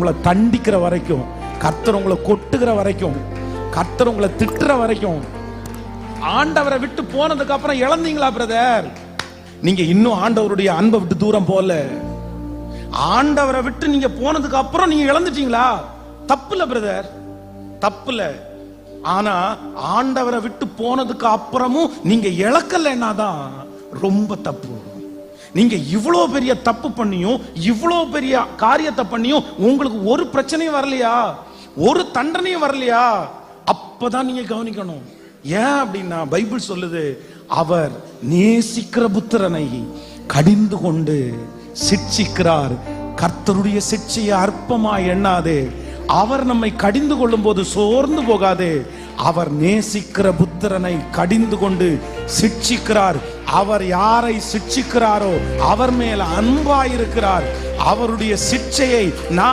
உங்களை தண்டிக்கிற வரைக்கும் கர்த்தர் உங்களை கொட்டுகிற வரைக்கும் கர்த்தர் உங்களை திட்டுற வரைக்கும் ஆண்டவரை விட்டு போனதுக்கு அப்புறம் இழந்தீங்களா பிரதர்? நீங்க இன்னும் ஆண்டவருடைய அன்பை விட்டு தூரம் போல ஆண்டவரை விட்டு நீங்க போனதுக்கு அப்புறம் நீங்க இழந்துட்டீங்களா? தப்புல பிரதர். தப்புல ஆனா ஆண்டவரை விட்டு போனதுக்கு அப்புறமும் நீங்க இழக்கலைன்னா தான் ரொம்ப தப்பு. நீங்க இவ்வளோ பெரிய தப்பு பண்ணியும் இவ்வளோ பெரிய காரியத்தை பண்ணியும் உங்களுக்கு ஒரு பிரச்சனையும் வரலையா? ஒரு தண்டனையும் வரலையா? அப்பதான் நீங்க கவனிக்கணும். ஏன் அப்படின்னா பைபிள் சொல்லுது அவர் நேசிக்கிற புத்திரனை கடிந்து கொண்டு சிட்சிக்கிறார். கர்த்தருடைய சிட்சையை அற்பமா எண்ணாது. அவர் நம்மை கடிந்து கொள்ளும் போது சோர்ந்து போகாது. அவர் நேசிக்கிற புத்திரனை கடிந்து கொண்டு சிட்சிக்கிறார். அவர் யாரை சிட்சிக்கிறாரோ அவர் மேல அன்பாயிருக்கிறார். அவருடைய சிட்சையை நான்